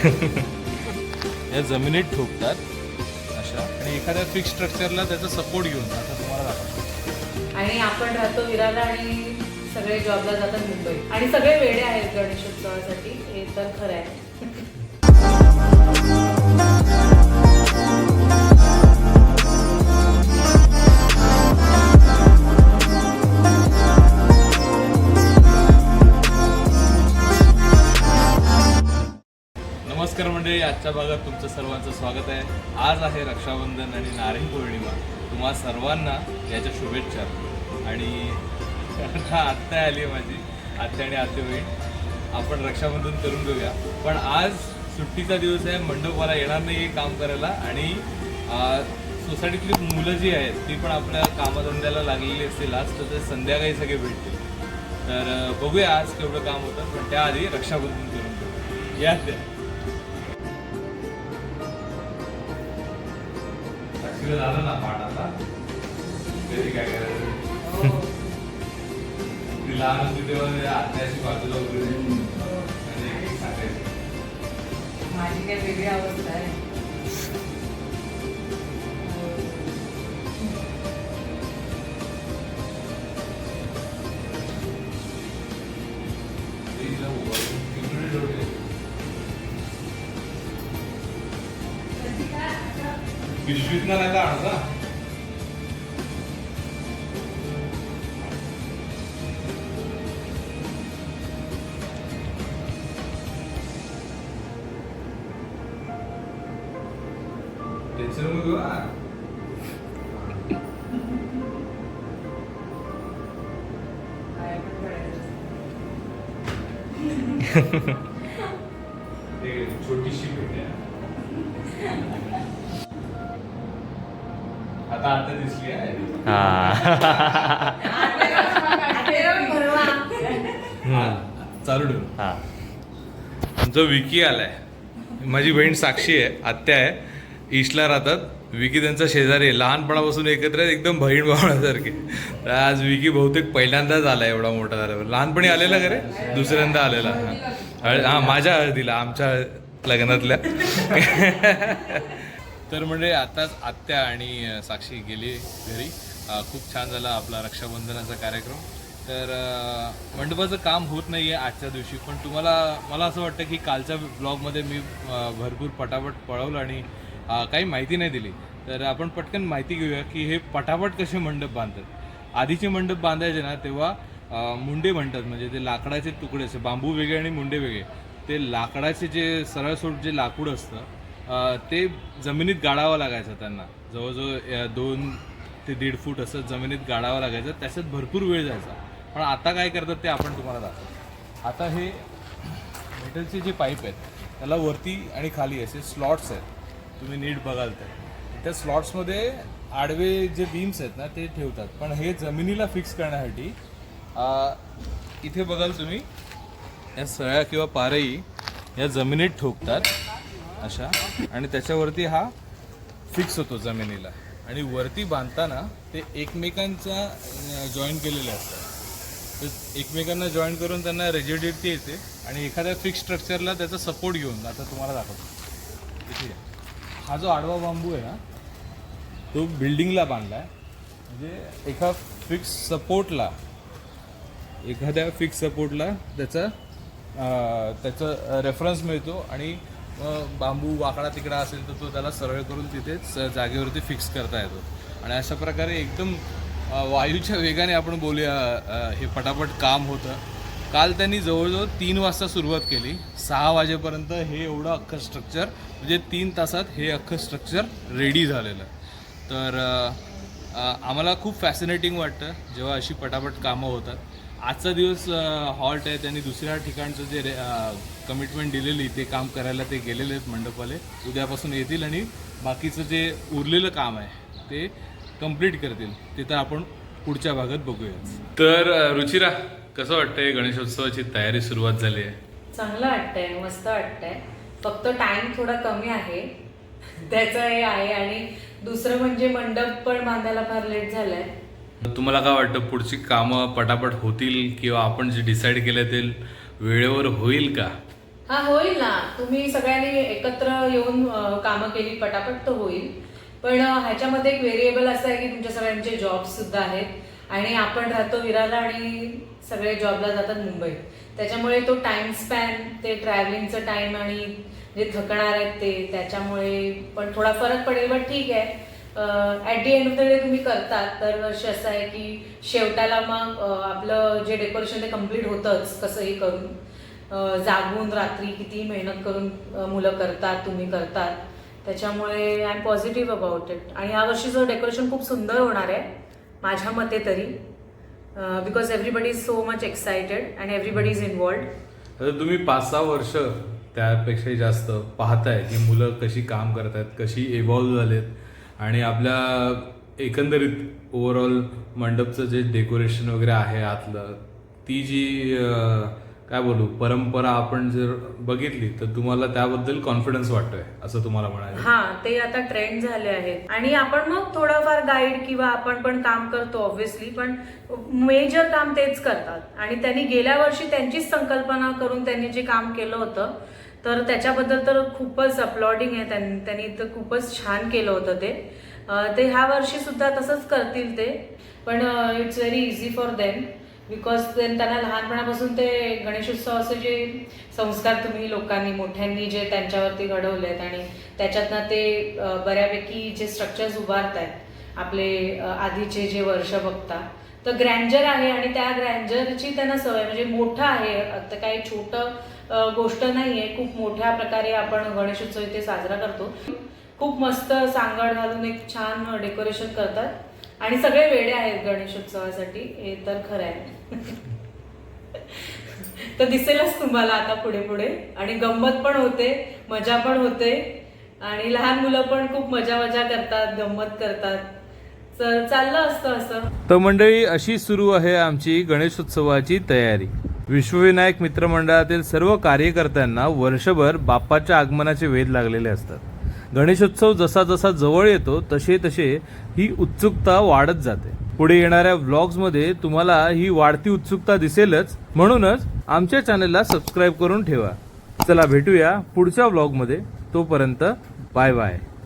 या जमिनीत ठोकतात. अशा. आणि एखाद्या फिक्स स्ट्रक्चरला त्याचा सपोर्ट घेऊन आता तुम्हाला दाखवतो. आणि आपण राहतो विराला आणि सगळे जॉबला जातात मुंबई आणि सगळे वेडे आहेत गणेशोत्सवासाठी. हे तर खरं आहे. आजच्या भागात तुमचं सर्वांचं स्वागत आहे. आज आहे रक्षाबंधन आणि नारायण पौर्णिमा. तुम्हा सर्वांना याच्या शुभेच्छा. आणि आत्या आली आहे माझी. आत्या आणि आत्या बहीण. आपण रक्षाबंधन करून घेऊया. पण आज सुट्टीचा दिवस आहे मंडपवाला येणार नाही काम करायला. आणि सोसायटीतली मुलं जी आहेत ती पण आपल्या कामधंद्याला लागलेली असतील. आज तर ते संध्याकाळी सगळे भेटतील. तर बघूया आज केवढं काम होतं. पण त्याआधी रक्षाबंधन करून घेऊ या त्या. साक्षीला झालं ना पाठ आता घरी काय करायचं ती लहान होती तेव्हा ते आत्याशी बाजूला वगैरे राहायची. सांगायची. माझी काय वेगळी अवस्था आहे पिशवीतनं नाही तर आणू ना टेन्शन नको घेऊ हा. काय पण करायचं. ते छोटीशी भेट आमचा विकी आलाय माझी बहीण साक्षी आहे आत्या आहे ईस्टला राहतात. विकी त्यांचा शेजारी आहे. लहानपणापासून एकत्र आहेत एकदम बहीण भावण्यासारखे तर आज विकी बहुतेक पहिल्यांदाच आला एवढा मोठा झाल्यावर लहानपणी आलेला का रे? दुसऱ्यांदा आलेला. हा. हा माझ्या हळदीला आमच्या लग्नातल्या. तर म्हणजे आताच आत्या आणि साक्षी गेली घरी. खूप छान झाला आपला रक्षाबंधनाचा कार्यक्रम. तर मंडपाचं काम होत नाही आहे आजच्या दिवशी पण तुम्हाला मला असं वाटतं की कालच्या ब्लॉगमध्ये मी भरपूर पटापट पळवलं आणि काही माहिती नाही दिली. तर आपण पटकन माहिती घेऊया की हे पटापट कसे मंडप बांधतात. आधीचे मंडप बांधायचे ना तेव्हा मुंडे म्हणतात म्हणजे ते लाकडाचे तुकडे असे बांबू वेगळे आणि मुंडे वेगळे. ते लाकडाचे जे सरळसोट जे लाकूड असतं ते जमिनीत गाडावं लागायचं त्यांना. जवळजवळ दोन ते दीड फूट असं जमिनीत गाडावं लागायचं. त्याच्यात भरपूर वेळ जायचा. पण आता काय करतात ते आपण तुम्हाला दाखवतो. आता हे मेटलचे जे पाईप आहेत त्याला वरती आणि खाली असे स्लॉट्स आहेत. तुम्ही नीट बघाल तर. त्या स्लॉट्समध्ये आडवे जे बीम्स आहेत ना ते ठेवतात. पण हे जमिनीला फिक्स करण्यासाठी इथे बघाल तुम्ही या सळ्या किंवा पारई या जमिनीत ठोकतात. अशा. आणि त्याच्यावरती हा फिक्स होतो जमिनीला. आणि वरती बांधताना ते एकमेकांचा जॉईन केलेले असतात. तर एकमेकांना जॉईन करून त्यांना रेजिडिटी येते. आणि एखाद्या फिक्स स्ट्रक्चरला त्याचा सपोर्ट घेऊन आता तुम्हाला दाखवतो. इथे हा जो आडवा बांबू आहे ना तो बिल्डिंगला बांधला आहे म्हणजे एका फिक्स सपोर्टला एखाद्या फिक्स सपोर्टला त्याचा त्याचा रेफरन्स मिळतो. आणि बांबू वाकडा तिकडा असेल तर तो त्याला सरळ करून तिथेच जागेवरती फिक्स करता येतो. आणि अशा प्रकारे एकदम वायूच्या वेगाने आपण बोलूया हे पटापट काम होतं. काल त्यांनी जवळजवळ तीन वाजता सुरुवात केली. सहा वाजेपर्यंत हे एवढं अख्खं स्ट्रक्चर म्हणजे तीन तासात हे अख्खं स्ट्रक्चर रेडी झालेलं. तर आम्हाला खूप फॅसिनेटिंग वाटतं जेव्हा अशी पटापट कामं होतात. आजचा दिवस हॉल्ट आहे. त्यांनी दुसऱ्या ठिकाणचं जे कमिटमेंट दिलेली ते काम करायला ते गेलेले आहेत मंडपवाले. उद्यापासून येतील आणि बाकीचं जे उरलेलं काम आहे ते कंप्लीट करतील. ते तर आपण पुढच्या भागात बघूया तर रुचिरा कसं वाटतंय? गणेशोत्सवाची तयारी सुरुवात झाली आहे. चांगलं वाटतंय मस्त वाटतंय. फक्त टाइम थोडा कमी आहे. त्याचं हे आहे आणि दुसरं म्हणजे मंडप पण बांधायला फार लेट झालाय. तुम्हाला काय वाटतं पुढची कामं पटापट होतील किंवा आपण जे डिसाईड केलं ते वेळेवर होईल का? हा होईल ना. तुम्ही सगळ्यांनी एकत्र येऊन कामं केली पटापट तर होईल. पण ह्याच्यामध्ये एक व्हेरिएबल असं आहे की तुमच्या सगळ्यांचे जॉब सुद्धा आहेत. आणि आपण राहतो विराला आणि सगळे जॉबला जातात मुंबईत. त्याच्यामुळे तो टाइम स्पॅन ते ट्रॅव्हलिंगचं टाइम आणि जे थकणार आहेत ते त्याच्यामुळे पण थोडा फरक पडेल. बट ठीक आहे. At the end of the day तुम्ही करतात तर वर्ष असं आहे की शेवटाला मग आपलं जे डेकोरेशन ते कंप्लीट होतंच कसंही करून. जागून रात्री किती मेहनत करून मुलं करतात तुम्ही करतात. त्याच्यामुळे I am positive about it आणि यावर्षीचं डेकोरेशन खूप सुंदर होणार आहे माझ्या मते तरी because everybody is so much excited and everybody is involved आता तुम्ही पाच सहा वर्ष त्यापेक्षाही जास्त पाहताय की मुलं कशी काम करतायत कशी इव्हॉल्व्ह झालेत. आणि आपल्या एकंदरीत ओव्हरऑल मंडपचं जे डेकोरेशन वगैरे आहे आतलं ती जी काय बोलू परंपरा आपण जर बघितली तर तुम्हाला त्याबद्दल कॉन्फिडन्स वाटतोय असं तुम्हाला म्हणायचं हा ते आता ट्रेंड झाले आहेत. आणि आपण मग थोडंफार गाईड किंवा आपण पण काम करतो ऑब्व्हियसली पण मेजर काम तेच करतात. आणि त्यांनी गेल्या वर्षी त्यांचीच संकल्पना करून त्यांनी जे काम केलं होतं तर त्याच्याबद्दल तर खूपच अप्लॉडिंग आहे त्यांनी त्यांनी तर खूपच छान केलं होतं ते. ते ह्या वर्षीसुद्धा तसंच करतील ते पण it's very easy for them because त्यांना लहानपणापासून ते गणेशोत्सवाचे जे संस्कार तुम्ही लोकांनी मोठ्यांनी जे त्यांच्यावरती घडवले आहेत आणि त्याच्यातनं ते बऱ्यापैकी जे स्ट्रक्चर्स उभारत आहेत आपले आधीचे जे वर्ष बघता तर ग्रँजर आहे आणि त्या ग्रँजरची त्यांना सवय म्हणजे मोठं आहे. आता काही छोटं गोष्ट नाही आहे खूप मोठ्या प्रकारे आपण गणेशोत्सव इथे साजरा करतो. खूप मस्त सांगड घालून एक छान डेकोरेशन करतात. आणि सगळे वेडे आहेत गणेशोत्सवासाठी हे तर खरं आहे. तर दिसेलच तुम्हाला आता पुढे पुढे. आणि गंमत पण होते मजा पण होते. आणि लहान मुलं पण खूप मजा मजा करतात गंमत करतात. तर चाललं असतं असं. तर मंडळी अशी सुरू आहे आमची गणेशोत्सवाची तयारी. विश्वविनायक मित्रमंडळातील सर्व कार्यकर्त्यांना वर्षभर बाप्पाच्या आगमनाचे वेध लागलेले असतात. गणेशोत्सव जसा जसा जवळ येतो तसे तसे ही उत्सुकता वाढत जाते. पुढे येणाऱ्या व्लॉग्समध्ये तुम्हाला ही वाढती उत्सुकता दिसेलच. म्हणूनच आमच्या चॅनलला सबस्क्राईब करून ठेवा. चला भेटूया पुढच्या व्लॉगमध्ये. तोपर्यंत बाय बाय.